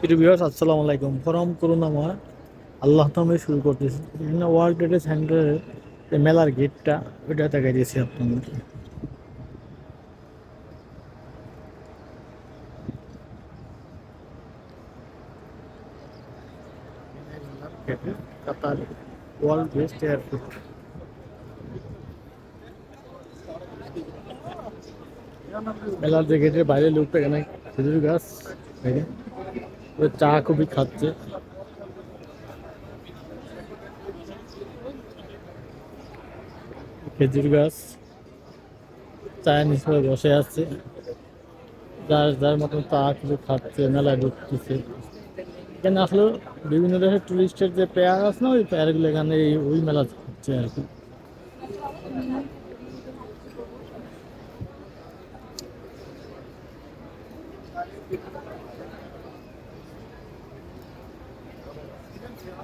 Previous আসসালামু আলাইকুম। Form করুণাময় আল্লাহ নামে শুরু করতেছি। এখানে ওয়ার্ল্ড ট্রেড সেন্টারের যে মেলার গেটটা ওইটা দেখাই দিয়েছি আপনাদের কাতার ওয়ার্ল্ড মেলার যে গেটের বাইরে লোকটা এখানে খেজুর গাছ চা কফি খাচ্ছে। খেজুর গাছ। চায়ের নিচে বসে আছে। যার যার মতন চা কিছু খাচ্ছে, মেলায় ঢুকতেছে। এখানে আসলে বিভিন্ন দেশের টুরিস্টের যে পেয়ার আছে না, ওই পেয়ারগুলো এখানে ওই মেলা হচ্ছে আর কি। नहीं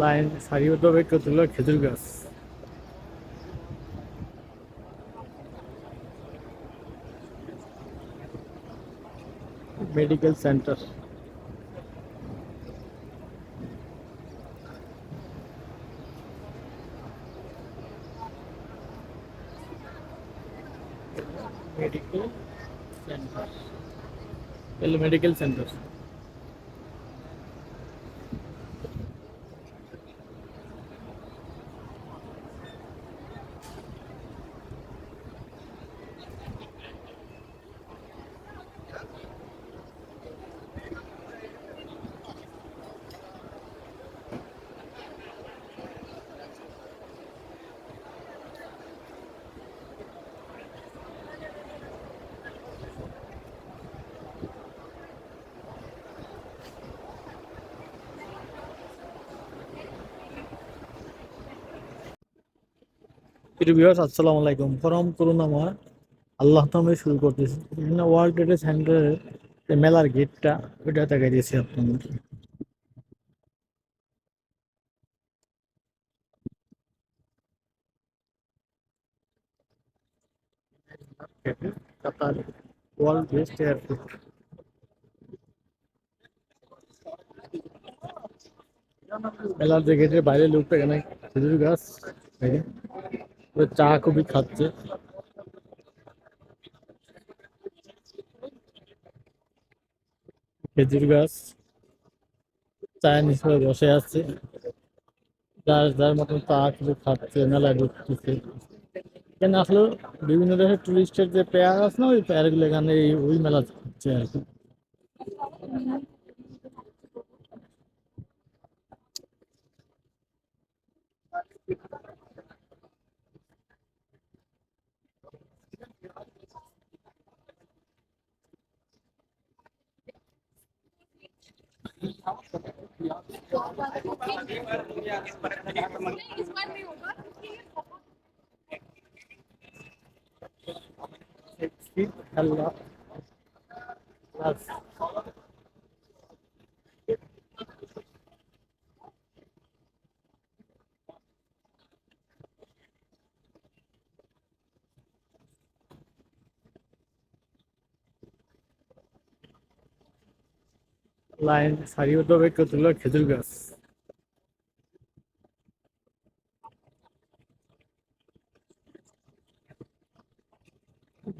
লাইন সারিবদ্ধভাবে কতগুলো খেজুর গাছ medical centre medical centre L medical previous আসসালামু আলাইকুম। ফরম করুণাময় আল্লাহ নামে শুরু করতেছি। এখানে ওয়ার্ল্ড ট্রেড সেন্টারের যে মেলার গেটটা ওইটা দিয়েছি আপনাদের কাতার ওয়ার্ল্ড বেস্ট এয়ারপোর্ট মেলার যে গেটের বাইরে লোকটা এখানে খেজুর গাছ চা কফি খাচ্ছে। খেজুর গাছ। চায়ের নিচে বসে আছে। যার যার মতন চা কিছু খাচ্ছে মেলায় ঢুকতেছে এখানে আসলে বিভিন্ন দেশের টুরিস্টের যে পেয়ার আছে না, ওই পেয়ারগুলো এখানে এই, ওই মেলা হচ্ছে আর কি। नहीं इस बार नहीं होगा क्योंकि लाइन सारी मतलब वो तो वे को तुला खिजुल गस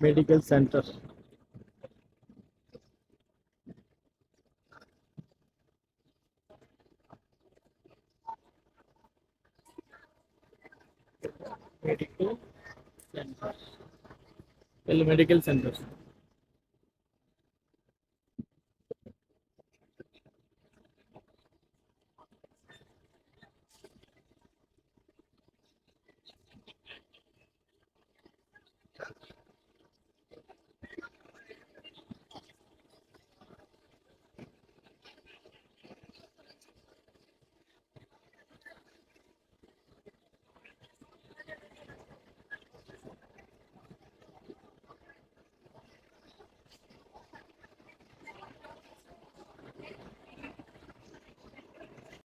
medical centre. Medical centre. Medical centre.